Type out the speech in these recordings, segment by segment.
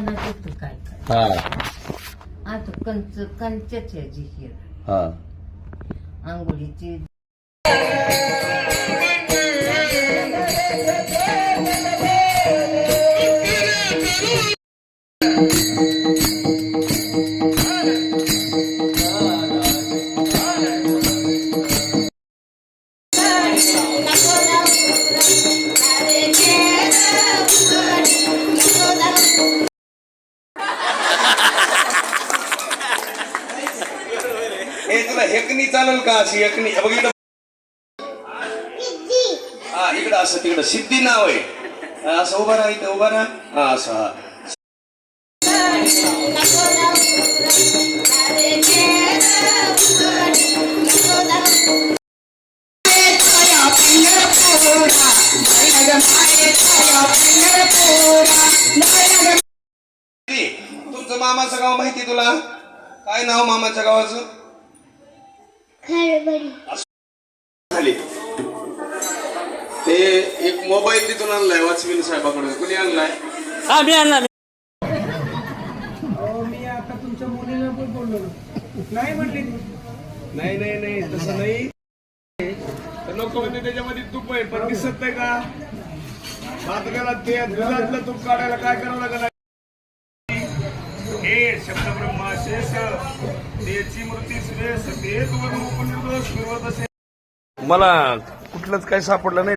ना तिथं काय काय? हा. आता कंच कंच्याच्या जी ही हा. आंघोळीची हे तुला हेकनी चालेल का अशी एकनी? बघ इकडं हा इकडं असं तिकडं. सिद्धी नाव आहे. असं उभा राहा इथं उभा राहा. हा असं हा. तुमचं मामाचं गाव माहिती तुला? काय नाव मामाच्या गावाचं? खाली ते एक मोबाईल तिथून आणलाय वाचविन साहेबाकडून. कुणी आणलाय? आम्ही आणला अहो मी आता तुमच्या मुलीला पण बोललो नाही म्हणले नाही नाही नाही तसं नाही. तर लोक म्हणते त्याच्यामध्ये तूप आहे पण दिसत नाही का? आता त्याला ते दुधातलं तूप काढायला काय करावं लागलं? हे शब्द ब्रह्मा शेष मला कुठलंच काही सापडलं नाही.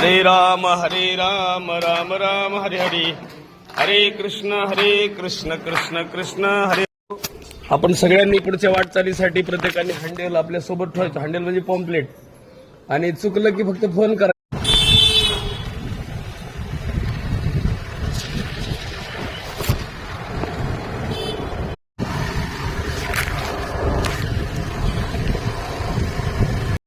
हरे राम हरे राम राम राम हरे हरे. हरे कृष्ण हरे कृष्ण कृष्ण कृष्ण हरे. आपण सगळ्यांनी पुढच्या वाटचालीसाठी प्रत्येकाने हँडेल आपल्यासोबत ठेवायचं. हँडेल म्हणजे पॉम्पलेट. आणि चुकलं की फक्त फोन करा.